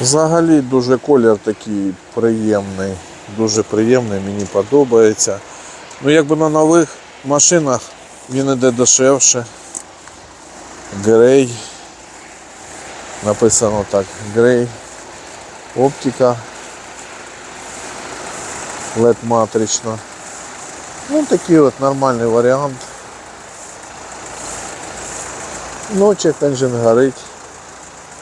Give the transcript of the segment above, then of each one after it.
Взагалі дуже колір такий приємний, дуже приємний, мені подобається. Ну якби на нових машинах він іде дешевше. Грей. Написано так, грей. Оптика. LED матрична. Ну такий от нормальний варіант. Ночі бензин горить.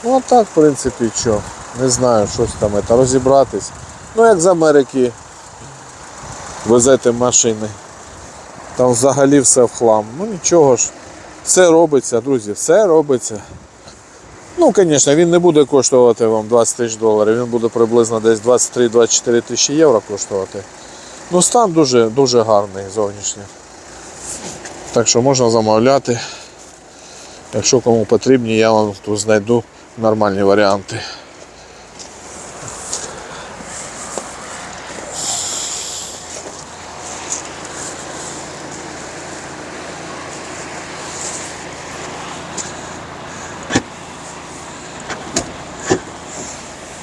Ну а так, в принципі, що. Не знаю, щось там це, розібратись. Ну як з Америки везете машини. Там взагалі все в хлам. Ну нічого ж. Все робиться, друзі, все робиться. Ну, звісно, він не буде коштувати вам 20 тисяч доларів, він буде приблизно десь 23-24 тисячі євро коштувати. Ну, стан дуже, дуже гарний зовнішній. Так що можна замовляти. Якщо кому потрібні, я вам тут знайду нормальні варіанти.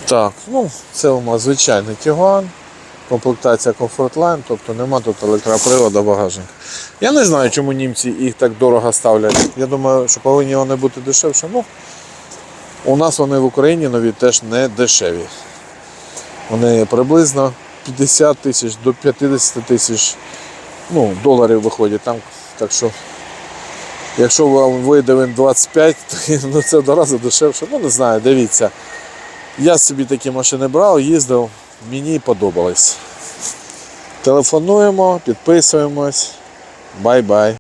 Так, ну це у нас звичайний Тігуан, комплектація Comfortline, тобто нема тут електроприводу багажника. Я не знаю, чому німці їх так дорого ставлять. Я думаю, що повинні вони бути дешевше. Ну, у нас вони в Україні нові теж не дешеві. Вони приблизно 50 тисяч до 50 тисяч ну, доларів виходять там. Так що, якщо вам вийде він 25, то ну, це в два рази дешевше. Ну не знаю, дивіться. Я собі такі машини брав, їздив, мені подобались. Телефонуємо, підписуємось. Бай-бай.